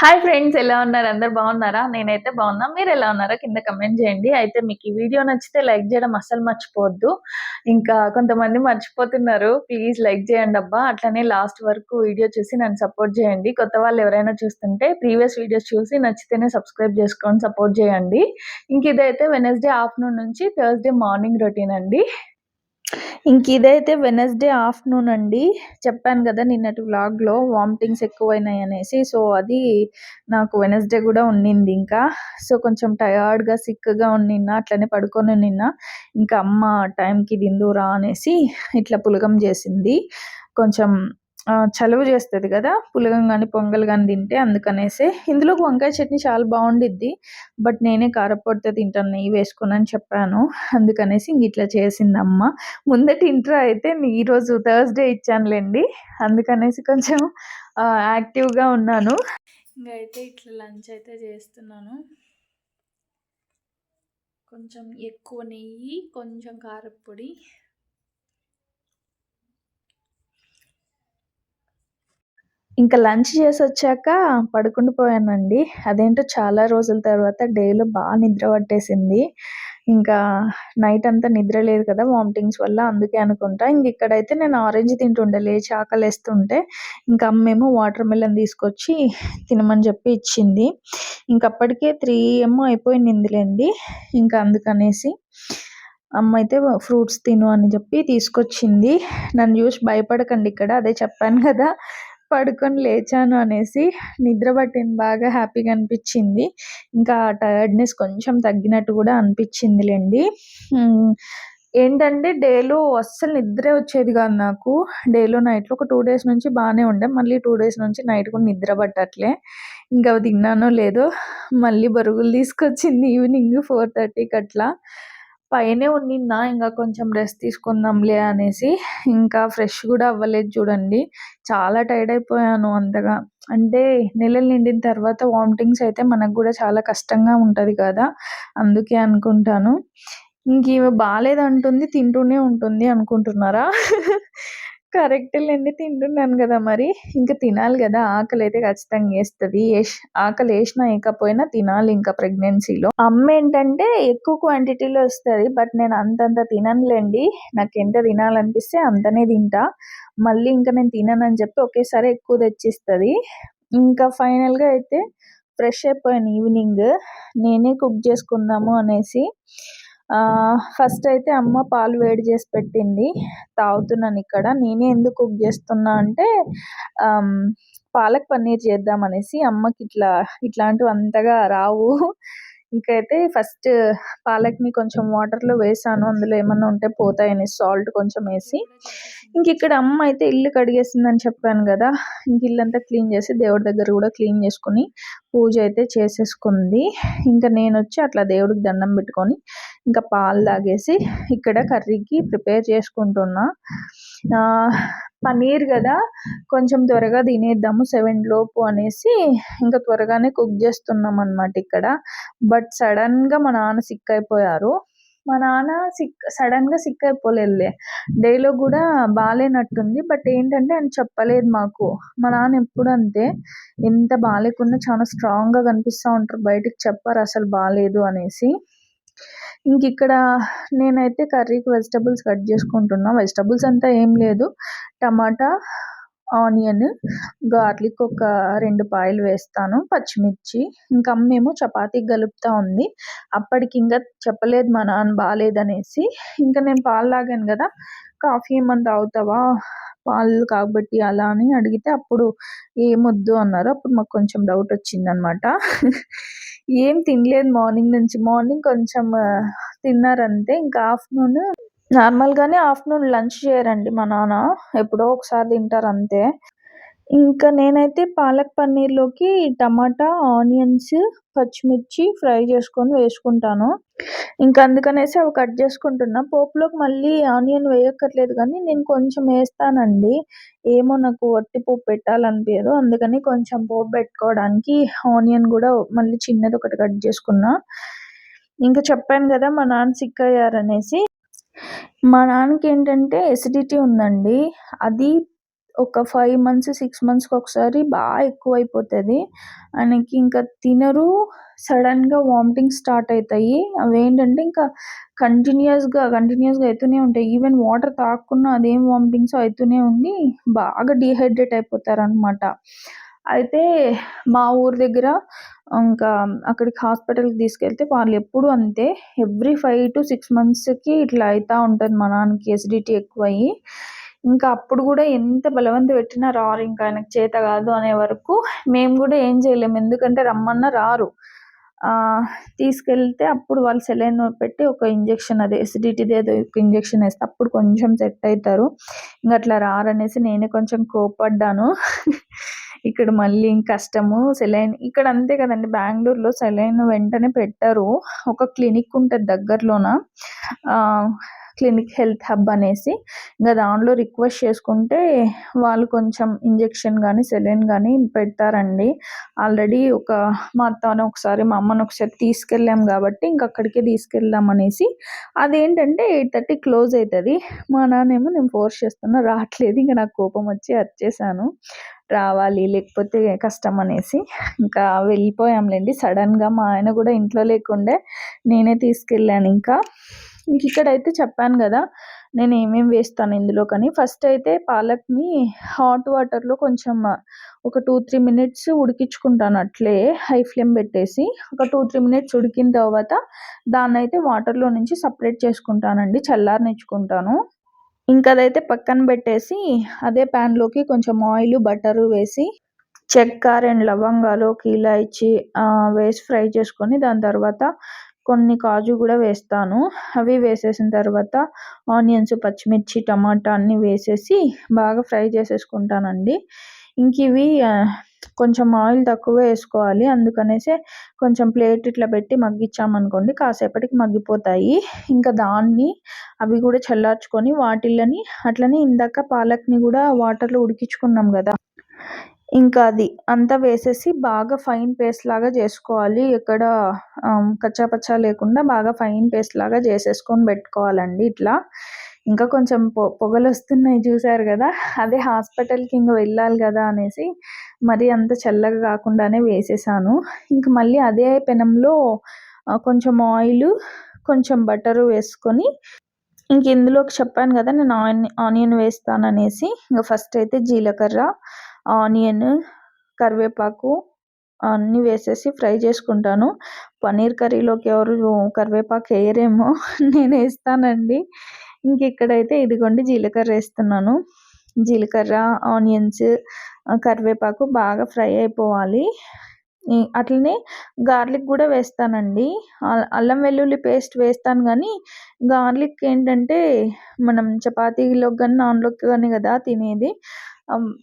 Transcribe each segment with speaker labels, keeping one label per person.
Speaker 1: Hi friends ఎలా ఉన్నారు? అందరు బాగున్నారా? నేనైతే బాగున్నా. మీరు ఎలా ఉన్నారా కింద కమెంట్ చేయండి. అయితే మీకు ఈ వీడియో నచ్చితే లైక్ చేయడం అస్సలు మర్చిపోవద్దు. ఇంకా కొంతమంది మర్చిపోతున్నారు. ప్లీజ్ లైక్ చేయండి అబ్బా. అట్లనే లాస్ట్ వరకు వీడియో చూసి నన్ను సపోర్ట్ చేయండి. కొత్త వాళ్ళు ఎవరైనా చూస్తుంటే ప్రీవియస్ వీడియోస్ చూసి నచ్చితేనే సబ్స్క్రైబ్ చేసుకొని సపోర్ట్ చేయండి. ఇంక ఇదైతే వెనస్డే ఆఫ్టర్నూన్ నుంచి థర్స్డే మార్నింగ్ రొటీన్ అండి. ఇంక ఇదైతే వెనస్డే ఆఫ్టర్నూన్ అండి. చెప్పాను కదా నిన్నటి వ్లాగ్లో వామిటింగ్స్ ఎక్కువైనాయి అనేసి సో అది నాకు వెనస్డే కూడా ఉండింది ఇంకా. సో కొంచెం టయర్డ్గా సిక్గా ఉన్నిన్న అట్లనే పడుకొని నిన్న ఇంకా అమ్మ టైంకి దిందురా అనేసి ఇట్లా పులగం చేసింది. కొంచెం చలువ చేస్తుంది కదా పులగం కానీ పొంగల్ కానీ తింటే అందుకనేసి. ఇందులోకి వంకాయ చట్నీ చాలా బాగుండిద్ది బట్ నేనే కారపొడితో తింటాను నెయ్యి వేసుకుని చెప్పాను. అందుకనేసి ఇంక ఇట్లా చేసిందమ్మ. ముందటి ఇంట్రో అయితే ఈరోజు థర్స్డే ఇచ్చానులేండి. అందుకనేసి కొంచెం యాక్టివ్గా ఉన్నాను. ఇంకా అయితే ఇట్లా లంచ్ అయితే చేస్తున్నాను. కొంచెం ఎక్కువ నెయ్యి కొంచెం కారపొడి ఇంకా లంచ్ చేసి వచ్చాక పడుకుండి పోయానండి. అదేంటో చాలా రోజుల తర్వాత డేలో బాగా నిద్ర పట్టేసింది. ఇంకా నైట్ అంతా నిద్ర లేదు కదా వామిటింగ్స్ వల్ల అందుకే అనుకుంటా. ఇంక ఇక్కడైతే నేను ఆరెంజ్ తింటుండే లేచి ఆకలేస్తుంటే ఇంకా అమ్మేమో వాటర్ మెలన్ తీసుకొచ్చి తినమని చెప్పి ఇచ్చింది. ఇంకప్పటికే త్రీ ఏమో అయిపోయిందిలేండి ఇంకా అందుకనేసి అమ్మ అయితే ఫ్రూట్స్ తిను అని చెప్పి తీసుకొచ్చింది. నన్ను చూసి భయపడకండి ఇక్కడ అదే చెప్పాను కదా. పడుకొని లేచాను అనేసి నిద్ర పట్టింది బాగా హ్యాపీగా అనిపించింది. ఇంకా టైర్డ్నెస్ కొంచెం తగ్గినట్టు కూడా అనిపించిందిలేండి. ఏంటంటే డేలో అస్సలు నిద్రే వచ్చేది కాదు నాకు. డేలో నైట్లో ఒక టూ డేస్ నుంచి బాగానే ఉండే. మళ్ళీ టూ డేస్ నుంచి నైట్ కూడా నిద్ర పట్టట్లే. ఇంకా తిన్నానో లేదో మళ్ళీ బరుగులు తీసుకొచ్చింది ఈవినింగ్ ఫోర్ థర్టీకి అట్లా. పైనే ఉన్నిన్నా ఇంకా కొంచెం రెస్ట్ తీసుకుందాంలే అనేసి ఇంకా ఫ్రెష్ కూడా అవ్వలేదు చూడండి. చాలా టైర్డ్ అయిపోయాను అంతగా. అంటే నెలలు నిండిన తర్వాత వామిటింగ్స్ అయితే మనకు కూడా చాలా కష్టంగా ఉంటుంది కదా? అందుకే అనుకుంటాను. ఇంక ఇవి బాగాలేదంటుంది తింటూనే ఉంటుంది అనుకుంటున్నారా? కరెక్టేలేండి తింటున్నాను కదా మరి. ఇంకా తినాలి కదా ఆకలి అయితే ఖచ్చితంగా వేస్తుంది. ఆకలి వేసినా ఇకపోయినా తినాలి ఇంకా ప్రెగ్నెన్సీలో. అమ్మ ఏంటంటే ఎక్కువ క్వాంటిటీలో వస్తుంది బట్ నేను అంతంత తిననులేండి. నాకు ఎంత తినాలనిపిస్తే అంతనే తింటా. మళ్ళీ ఇంకా నేను తిననని చెప్పి ఒకేసారి ఎక్కువ తెచ్చిస్తుంది. ఇంకా ఫైనల్గా అయితే ఫ్రెష్ అయిపోయాను ఈవినింగ్. నేనే కుక్ చేసుకుందాము అనేసి ఫస్ట్ అయితే అమ్మ పాలు వేడి చేసి పెట్టింది. తాగుతున్నాను ఇక్కడ. నేనే ఎందుకు కుక్ చేస్తున్నా అంటే పాలక్ పన్నీర్ చేద్దామనేసి అమ్మకి ఇట్లా ఇట్లాంటివి అంతగా రావు. ఇంకైతే ఫస్ట్ పాలక్ని కొంచెం వాటర్లో వేసాను. అందులో ఏమన్నా ఉంటే పోతాయని సాల్ట్ కొంచెం వేసి. ఇంక ఇక్కడ అమ్మ అయితే ఇల్లు కడిగేసిందని చెప్పాను కదా. ఇంక ఇల్లంతా క్లీన్ చేసి దేవుడి దగ్గర కూడా క్లీన్ చేసుకుని పూజ అయితే చేసేసుకుంది. ఇంకా నేను వచ్చి అట్లా దేవుడికి దండం పెట్టుకొని ఇంకా పాలు తాగేసి ఇక్కడ కర్రీకి ప్రిపేర్ చేసుకుంటున్నా. పన్నీర్ కదా కొంచెం త్వరగా తినేద్దాము సెవెన్ లోపు అనేసి ఇంకా త్వరగానే కుక్ చేస్తున్నాం అనమాట ఇక్కడ. బట్ సడన్గా మా నాన్న సిక్ అయిపోయారు. మా నాన్న సిక్ సడన్గా సిక్ అయిపోలేదులే. డేలో కూడా బాగాలేనట్టుంది. బట్ ఏంటంటే ఆయన చెప్పలేదు మాకు. మా నాన్న ఎప్పుడు అంతే. ఎంత బాగాలేకున్నా చాలా స్ట్రాంగ్గా కనిపిస్తూ ఉంటారు. బయటికి చెప్పారు అసలు బాగాలేదు అనేసి. ఇంక ఇక్కడ నేనైతే కర్రీకి వెజిటబుల్స్ కట్ చేసుకుంటున్నా. వెజిటబుల్స్ అంతా ఏం లేదు. టమాటా ఆనియన్ గార్లిక్ ఒక రెండు పాయలు వేస్తాను. పచ్చిమిర్చి ఇంకా అమ్మేమో చపాతీకి కలుపుతా ఉంది. అప్పటికి ఇంకా చెప్పలేదు మా నాన్న బాగాలేదనేసి. ఇంకా నేను పాలు తాగాను కదా కాఫీ ఏమన్నా తాగుతావా? పాలు కాబట్టి అలా అని అడిగితే అప్పుడు ఏమొద్దు అన్నారు. అప్పుడు మాకు కొంచెం డౌట్ వచ్చిందనమాట. ఏం తినలేదు మార్నింగ్ నుంచి. మార్నింగ్ కొంచెం తిన్నారంతే. ఇంకా ఆఫ్టర్నూన్ నార్మల్గానే ఆఫ్టర్నూన్ లంచ్ చేయరండి మా నాన్న. ఎప్పుడో ఒకసారి తింటారు అంతే. ఇంకా నేనైతే పాలక్ పన్నీర్లోకి టమాటా ఆనియన్స్ పచ్చిమిర్చి ఫ్రై చేసుకొని వేసుకుంటాను. ఇంకా అందుకనేసి అవి కట్ చేసుకుంటున్నా. పోపులోకి మళ్ళీ ఆనియన్ వేయక్కర్లేదు కానీ నేను కొంచెం వేస్తానండి. ఏమో నాకు వట్టి పోపు పెట్టాలనిపించదు అందుకని కొంచెం పోపు పెట్టుకోవడానికి ఆనియన్ కూడా మళ్ళీ చిన్నది ఒకటి కట్ చేసుకున్నా. ఇంకా చెప్పాను కదా మా నాన్న సిక్ అయ్యారనేసి. మా నాన్నకి ఏంటంటే ఎసిడిటీ ఉందండి. అది ఒక ఫైవ్ మంత్స్ సిక్స్ మంత్స్కి ఒకసారి బాగా ఎక్కువైపోతుంది. ఆయనకి ఇంకా తినరు. సడన్గా వామిటింగ్ స్టార్ట్ అవుతాయి అవి ఏంటంటే ఇంకా కంటిన్యూస్గా కంటిన్యూస్గా అవుతూనే ఉంటాయి. ఈవెన్ వాటర్ తాగకున్నా అదేం వామిటింగ్స్ అవుతూనే ఉండి బాగా డిహైడ్రేట్ అయిపోతారు అనమాట అయితే మా ఊరి దగ్గర ఇంకా అక్కడికి హాస్పిటల్కి తీసుకెళ్తే వాళ్ళు ఎప్పుడు అంతే. ఎవ్రీ ఫైవ్ టు సిక్స్ మంత్స్కి ఇట్లా అవుతూ ఉంటుంది మా నాన్నకి ఎసిడిటీ ఎక్కువయ్యి. ఇంకా అప్పుడు కూడా ఎంత బలవంత పెట్టినా రారు. ఇంకా ఆయనకు చేత కాదు అనే వరకు మేము కూడా ఏం చేయలేము ఎందుకంటే రమ్మన్నా రారు. తీసుకెళ్తే అప్పుడు వాళ్ళు సెలైన్ పెట్టి ఒక ఇంజెక్షన్ అదే ఎసిడిటీది ఏదో ఒక ఇంజెక్షన్ వేస్తే అప్పుడు కొంచెం సెట్ అవుతారు ఇంకా అట్లా రారనేసి నేనే కొంచెం కోపడ్డాను. ఇక్కడ మళ్ళీ కష్టము సెలైన్ ఇక్కడ అంతే కదండి. బెంగళూరులో సెలైన్ వెంటనే పెట్టరు. ఒక క్లినిక్ ఉంటుంది దగ్గరలోన. క్లినిక్ హెల్త్ హబ్ అనేసి. ఇంకా దానిలో రిక్వెస్ట్ చేసుకుంటే వాళ్ళు కొంచెం ఇంజెక్షన్ కానీ సెలైన్ కానీ పెడతారండి. ఆల్రెడీ ఒక మా అత్తని ఒకసారి మా అమ్మని ఒకసారి తీసుకెళ్ళాం కాబట్టి ఇంక అక్కడికే తీసుకెళ్దాం అనేసి. అదేంటంటే ఎయిట్ థర్టీ క్లోజ్ అవుతుంది మా నాన్నేమో నేను ఫోర్స్ చేస్తున్నా రావట్లేదు. ఇంకా నాకు కోపం వచ్చి వచ్చేసాను రావాలి లేకపోతే కష్టం అనేసి. ఇంకా వెళ్ళిపోయాంలేండి. సడన్గా మా ఆయన కూడా ఇంట్లో లేకుండే నేనే తీసుకెళ్ళాను ఇంకా. ఇంక ఇక్కడైతే చెప్పాను కదా నేను ఏమేమి వేస్తాను ఇందులో కానీ. ఫస్ట్ అయితే పాలక్ని హాట్ వాటర్లో కొంచెం ఒక టూ త్రీ మినిట్స్ ఉడికించుకుంటాను అట్లే హై ఫ్లేమ్ పెట్టేసి. ఒక టూ త్రీ మినిట్స్ ఉడికిన తర్వాత దాన్ని అయితే వాటర్లో నుంచి సపరేట్ చేసుకుంటానండి చల్లారనిచ్చుకుంటాను. ఇంకా అదైతే పక్కన పెట్టేసి అదే ప్యాన్లోకి కొంచెం ఆయిల్ బటర్ వేసి చెక్క రెండు లవంగాలు ఒక ఇలాచి వేసి ఫ్రై చేసుకొని దాని తర్వాత కొన్ని కాజు కూడా వేస్తాను. అవి వేసేసిన తర్వాత ఆనియన్స్ పచ్చిమిర్చి టమాటా అన్నీ వేసేసి బాగా ఫ్రై చేసేసుకుంటానండి. ఇంక ఇవి కొంచెం ఆయిల్ తక్కువ వేసుకోవాలి. అందుకనేసి కొంచెం ప్లేట్ ఇట్లా పెట్టి మగ్గించామనుకోండి కాసేపటికి మగ్గిపోతాయి. ఇంకా దాన్ని అవి కూడా చల్లార్చుకొని వాటిల్లని అట్లనే ఇందాక పాలక్ని కూడా వాటర్లో ఉడికించుకున్నాం కదా. ఇంకా అది అంతా వేసేసి బాగా ఫైన్ పేస్ట్ లాగా చేసుకోవాలి. ఎక్కడ కచ్చాపచ్చా లేకుండా బాగా ఫైన్ పేస్ట్ లాగా చేసేసుకొని పెట్టుకోవాలండి ఇట్లా. ఇంకా కొంచెం పొ పొగలు వస్తున్నాయి చూసారు కదా అదే హాస్పిటల్కి ఇంకా వెళ్ళాలి కదా అనేసి మరీ అంత చల్లగా కాకుండానే వేసేసాను. ఇంక మళ్ళీ అదే పెనంలో కొంచెం ఆయిల్ కొంచెం బటరు వేసుకొని ఇంక ఇందులోకి చెప్పాను కదా నేను ఆనియన్ ఆనియన్ వేస్తాను అనేసి ఇంకా ఫస్ట్ అయితే జీలకర్ర ఆనియన్ కరివేపాకు అన్నీ వేసేసి ఫ్రై చేసుకుంటాను. పన్నీర్ కర్రీలోకి ఎవరు కరివేపాకు వేయరేమో నేను వేస్తానండి ఇంక ఇక్కడైతే ఇదిగోండి జీలకర్ర వేస్తున్నాను. జీలకర్ర ఆనియన్స్ కరివేపాకు బాగా ఫ్రై అయిపోవాలి. అట్లనే గార్లిక్ కూడా వేస్తానండి. అల్లం వెల్లుల్లి పేస్ట్ వేస్తాను కానీ గార్లిక్ ఏంటంటే మనం చపాతీలోకి కానీ నాన్లోకి కానీ కదా తినేది.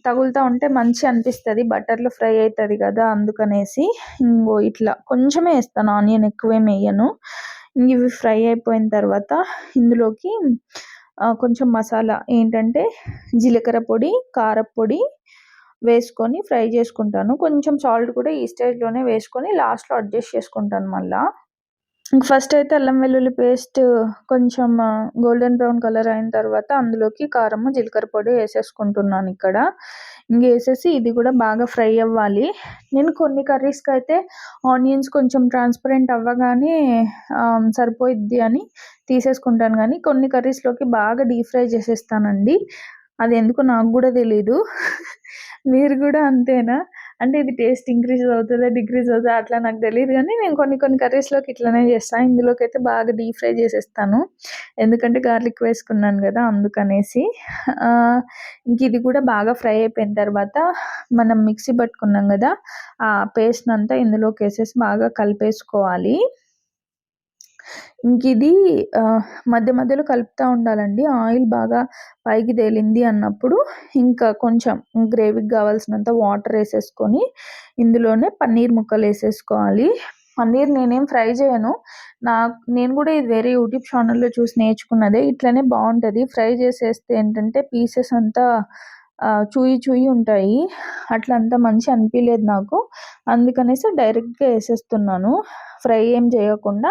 Speaker 1: తగులుతూ ఉంటే మంచి అనిపిస్తుంది బటర్లో ఫ్రై అవుతుంది కదా అందుకనేసి ఇంకో ఇట్లా కొంచెమే వేస్తాను ఆనియన్ ఎక్కువేం వేయను. ఇవి ఫ్రై అయిపోయిన తర్వాత ఇందులోకి కొంచెం మసాలా ఏంటంటే జీలకర్ర పొడి కారపొడి వేసుకొని ఫ్రై చేసుకుంటాను. కొంచెం సాల్ట్ కూడా ఈ స్టేజ్లోనే వేసుకొని లాస్ట్లో అడ్జస్ట్ చేసుకుంటాను మళ్ళీ. ఫస్ట్ అయితే అల్లం వెల్లుల్లి పేస్ట్ కొంచెం గోల్డెన్ బ్రౌన్ కలర్ అయిన తర్వాత అందులోకి కారము జీలకర్ర పొడి వేసేసుకుంటున్నాను ఇక్కడ. ఇంక వేసేసి ఇది కూడా బాగా ఫ్రై అవ్వాలి. నేను కొన్ని కర్రీస్కి అయితే ఆనియన్స్ కొంచెం ట్రాన్స్పరెంట్ అవ్వగానే సరిపోయిద్ది అని తీసేసుకుంటాను కానీ కొన్ని కర్రీస్లోకి బాగా డీప్ ఫ్రై చేసేస్తానండి. అది ఎందుకు నాకు కూడా తెలీదు. మీరు కూడా అంతేనా? అంటే ఇది టేస్ట్ ఇంక్రీజ్ అవుతుందా డిక్రీజ్ అవుతుందా అట్లా నాకు తెలియదు కానీ నేను కొన్ని కొన్ని కర్రీస్లోకి ఇట్లనే చేస్తాను ఇందులోకి అయితే బాగా డీప్ ఫ్రై చేసేస్తాను. ఎందుకంటే గార్లిక్ వేసుకున్నాను కదా అందుకనేసి. ఇంక ఇది కూడా బాగా ఫ్రై అయిపోయిన తర్వాత మనం మిక్సీ పట్టుకున్నాం కదా ఆ పేస్ట్ అంతా ఇందులోకి వేసేసి బాగా కలిపేసుకోవాలి. ఇంక ఇది మధ్య మధ్యలో కలుపుతూ ఉండాలండి. ఆయిల్ బాగా పైకి తేలింది అన్నప్పుడు ఇంకా కొంచెం గ్రేవీకి కావాల్సినంత వాటర్ వేసేసుకొని ఇందులోనే పన్నీర్ ముక్కలు వేసేసుకోవాలి. పన్నీర్ నేనేం ఫ్రై చేయను. నా నేను కూడా ఇది వేరే యూట్యూబ్ ఛానల్లో చూసి నేర్చుకున్నదే. ఇట్లనే బాగుంటుంది. ఫ్రై చేసేస్తే ఏంటంటే పీసెస్ అంతా చూయి చూయి ఉంటాయి. అట్లా అంత మంచి అనిపించలేదు నాకు. అందుకనేసి డైరెక్ట్గా వేసేస్తున్నాను. ఫ్రై ఏం చేయకుండా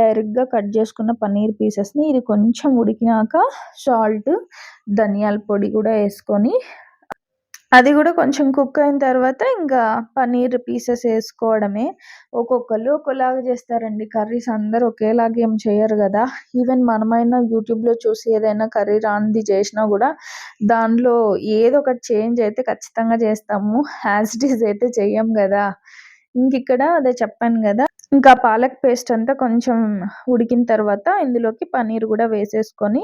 Speaker 1: డైరెక్ట్గా కట్ చేసుకున్న పన్నీర్ పీసెస్ని ఇది కొంచెం ఉడికినాక సాల్ట్ ధనియాల పొడి కూడా వేసుకొని అది కూడా కొంచెం కుక్ అయిన తర్వాత ఇంకా పన్నీర్ పీసెస్ వేసుకోవడమే. ఒక్కొక్కరు ఒకలాగా చేస్తారండి. కర్రీస్ అందరూ ఒకేలాగా ఏం చేయరు కదా. ఈవెన్ మనమైనా యూట్యూబ్లో చూసి ఏదైనా కర్రీ రానిది చేసినా కూడా దానిలో ఏదో ఒకటి చేంజ్ అయితే ఖచ్చితంగా చేస్తాము. యాజ్ ఇట్ ఈజ్ అయితే చెయ్యం కదా. ఇంక ఇక్కడ అదే చెప్పాను కదా. ఇంకా పాలక్ పేస్ట్ అంతా కొంచెం ఉడికిన తర్వాత ఇందులోకి పన్నీర్ కూడా వేసేసుకొని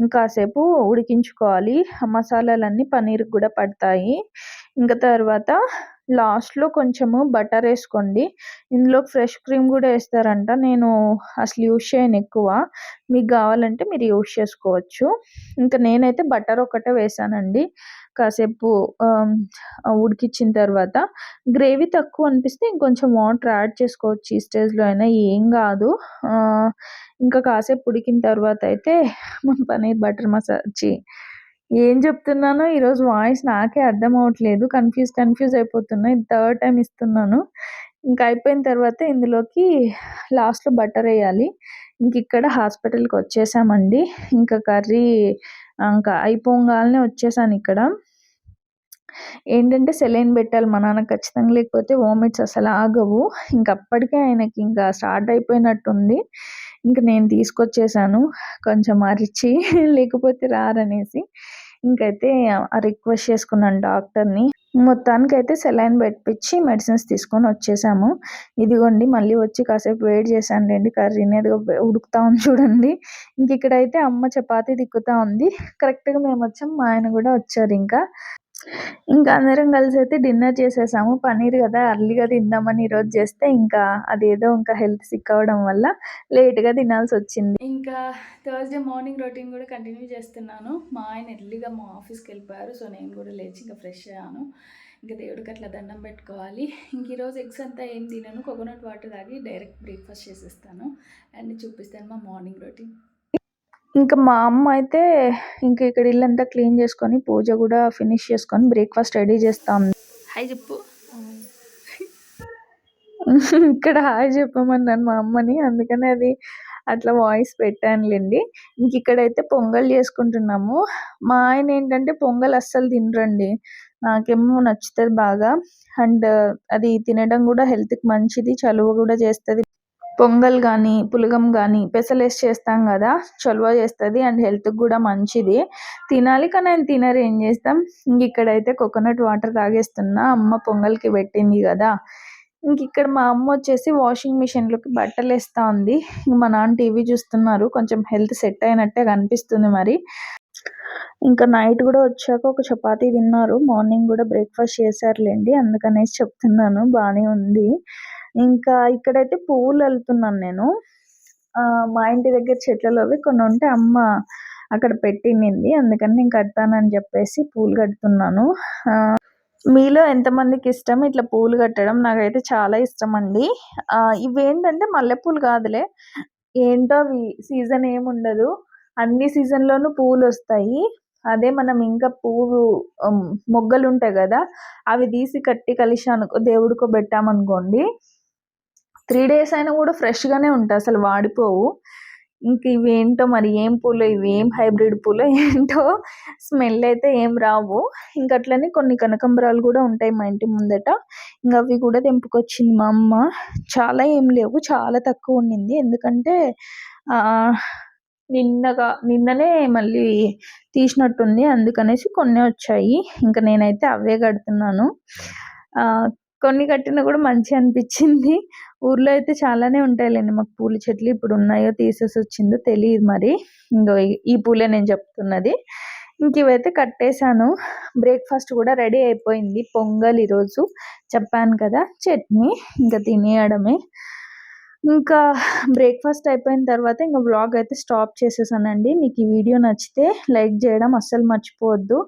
Speaker 1: ఇంకాసేపు ఉడికించుకోవాలి. మసాలాలన్నీ పన్నీర్ కూడా పడతాయి. ఇంకా తర్వాత లాస్ట్లో కొంచెము బటర్ వేసుకోండి. ఇందులో ఫ్రెష్ క్రీమ్ కూడా వేస్తారంట. నేను అసలు యూస్ చేయను ఎక్కువ. మీకు కావాలంటే మీరు యూస్ చేసుకోవచ్చు. ఇంకా నేనైతే బటర్ ఒకటే వేసానండి. కాసేపు ఉడికించిన తర్వాత గ్రేవీ తక్కువ అనిపిస్తే ఇంకొంచెం వాటర్ యాడ్ చేసుకోవచ్చు. ఈ స్టేజ్లో అయినా ఏం కాదు. ఇంకా కాసేపు ఉడికిన తర్వాత అయితే మన పన్నీర్ బటర్ మసాజ్ ఏం చెప్తున్నానో ఈరోజు వాయిస్ నాకే అర్థం అవ్వట్లేదు కన్ఫ్యూజ్ కన్ఫ్యూజ్ అయిపోతున్నా. ఇది థర్డ్ టైం ఇస్తున్నాను. ఇంకా అయిపోయిన తర్వాత ఇందులోకి లాస్ట్లో బటర్ వేయాలి. ఇంక ఇక్కడ హాస్పిటల్కి వచ్చేసామండి. ఇంకా కర్రీ ఇంకా అయిపోగానే వచ్చేసాను ఇక్కడ. ఏంటంటే సెలైన్ పెట్టాలి మా నాన్న ఖచ్చితంగా లేకపోతే వామిట్స్ అసలు ఆగవు. ఇంకా అప్పటికే ఆయనకి ఇంకా స్టార్ట్ అయిపోయినట్టుంది. ఇంక నేను తీసుకొచ్చేసాను కొంచెం అరిచి లేకపోతే రారనేసి. ఇంకైతే రిక్వెస్ట్ చేసుకున్నాను డాక్టర్ని. మొత్తానికి అయితే సెలైన్ పెట్టించి మెడిసిన్స్ తీసుకొని వచ్చేసాము. ఇదిగోండి మళ్ళీ వచ్చి కాసేపు వెయిట్ చేశాను లేండి కర్రీని అది ఉడుకుతా ఉంది చూడండి. ఇంక ఇక్కడైతే అమ్మ చపాతీ దిక్కుతా ఉంది. కరెక్ట్గా మేము వచ్చాం మా ఆయన కూడా వచ్చారు ఇంకా. ఇంకా అందరం కలిసి అయితే డిన్నర్ చేసేసాము. పన్నీర్ కదా అర్లీగా తిందామని ఈరోజు చేస్తే ఇంకా అదేదో ఇంకా హెల్త్ సిక్ అవ్వడం వల్ల లేట్గా తినాల్సి వచ్చింది ఇంకా థర్స్డే మార్నింగ్ రొటీన్ కూడా కంటిన్యూ చేస్తున్నాను. మా ఆయన ఎర్లీగా మా ఆఫీస్కి వెళ్ళిపోయారు సో నేను కూడా లేచి ఇంకా ఫ్రెష్ అయ్యాను. ఇంకా దేవుడికి అట్లా దండం పెట్టుకోవాలి. ఇంక ఈరోజు ఎగ్స్ అంతా ఏం తినను. కోకోనట్ వాటర్ తాగి డైరెక్ట్ బ్రేక్ఫాస్ట్ చేసేస్తాను. అండ్ చూపిస్తాను మా మార్నింగ్ రొటీన్. ఇంకా మా అమ్మ అయితే ఇంకా ఇక్కడ ఇల్లంతా క్లీన్ చేసుకొని పూజ కూడా ఫినిష్ చేసుకొని బ్రేక్ఫాస్ట్ రెడీ చేస్తా ఉంది. హాయ్ చెప్పు. ఇక్కడ హాయ్ చెప్పమన్నాను మా అమ్మని అందుకని అది అట్లా వాయిస్ పెట్టానులేండి. ఇంక ఇక్కడైతే పొంగల్ చేసుకుంటున్నాము. మా ఆయన ఏంటంటే పొంగల్ అస్సలు తినరండి. నాకేమో నచ్చుతుంది బాగా. అండ్ అది తినడం కూడా హెల్త్కి మంచిది చలువ కూడా చేస్తుంది. పొంగల్ కానీ పులగం కానీ పెసలేసి చేస్తాం కదా చొలవ చేస్తుంది అండ్ హెల్త్కి కూడా మంచిది. తినాలి కానీ ఆయన తినరు ఏం చేస్తాం? ఇంక ఇక్కడైతే కోకోనట్ వాటర్ తాగేస్తున్నా అమ్మ పొంగల్కి పెట్టింది కదా. ఇంక ఇక్కడ మా అమ్మ వచ్చేసి వాషింగ్ మిషన్లోకి బట్టలు వేస్తూ ఉంది. మా నాన్న టీవీ చూస్తున్నారు కొంచెం హెల్త్ సెట్ అయినట్టే కనిపిస్తుంది మరి. ఇంకా నైట్ కూడా వచ్చాక ఒక చపాతీ తిన్నారు మార్నింగ్ కూడా బ్రేక్ఫాస్ట్ చేశారులేండి అందుకనేసి చెప్తున్నాను బాగానే ఉంది. ఇంకా ఇక్కడైతే పువ్వులు వెళ్తున్నాను నేను. మా ఇంటి దగ్గర చెట్లలో కొన్ని ఉంటే అమ్మ అక్కడ పెట్టింది అందుకని నేను కడతానని చెప్పేసి పూలు కడుతున్నాను. మీలో ఎంతమందికి ఇష్టం ఇట్లా పూలు కట్టడం? నాకైతే చాలా ఇష్టం అండి. ఇవేంటంటే మల్లెపూలు కాదులే. ఏంటో అవి సీజన్ ఏముండదు. అన్ని సీజన్లోనూ పువ్వులు వస్తాయి. అదే మనం ఇంకా పువ్వు మొగ్గలు ఉంటాయి కదా అవి తీసి కట్టి కలిసి అనుకో దేవుడికో పెట్టామనుకోండి. త్రీ డేస్ అయినా కూడా ఫ్రెష్గానే ఉంటాయి. అసలు వాడిపోవు. ఇంక ఇవి ఏంటో మరి ఏం పూలు ఇవి ఏం హైబ్రిడ్ పూలు ఏంటో స్మెల్ అయితే ఏం రావు. ఇంక అట్లనే కొన్ని కనకంబరాలు కూడా ఉంటాయి మా ఇంటి ముందట. ఇంకా అవి కూడా తెంపుకొచ్చింది మా అమ్మ. చాలా ఏం లేవు చాలా తక్కువ ఉండింది. ఎందుకంటే నిన్నగా నిన్ననే మళ్ళీ తీసినట్టుంది. అందుకనేసి కొన్ని వచ్చాయి. ఇంకా నేనైతే అవే కడుతున్నాను. కొన్ని కట్టినా కూడా మంచి అనిపించింది. ఊర్లో అయితే చాలానే ఉంటాయిలేండి. మాకు పూల చెట్లు ఇప్పుడు ఉన్నాయో తీసేసి వచ్చిందో తెలియదు మరి. ఇంకో ఈ పూలే నేను చెప్తున్నది. ఇంక ఇవైతే కట్టేశాను. బ్రేక్ఫాస్ట్ కూడా రెడీ అయిపోయింది. పొంగల్ ఈరోజు. చెప్పాను కదా చట్నీ. ఇంకా తినేయడమే. ఇంకా బ్రేక్ఫాస్ట్ అయిపోయిన తర్వాత ఇంకా బ్లాగ్ అయితే స్టాప్ చేసేసానండి. మీకు ఈ వీడియో నచ్చితే లైక్ చేయడం అస్సలు మర్చిపోవద్దు.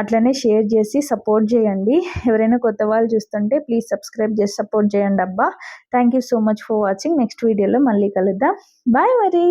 Speaker 1: అట్లనే షేర్ చేసి సపోర్ట్ చేయండి. ఎవరైనా కొత్త వాళ్ళు చూస్తుంటే ప్లీజ్ సబ్స్క్రైబ్ చేసి సపోర్ట్ చేయండి అబ్బా. Thank you so much for watching next వీడియోలో మళ్ళీ కలుద్దాం. బాయ్ మరి.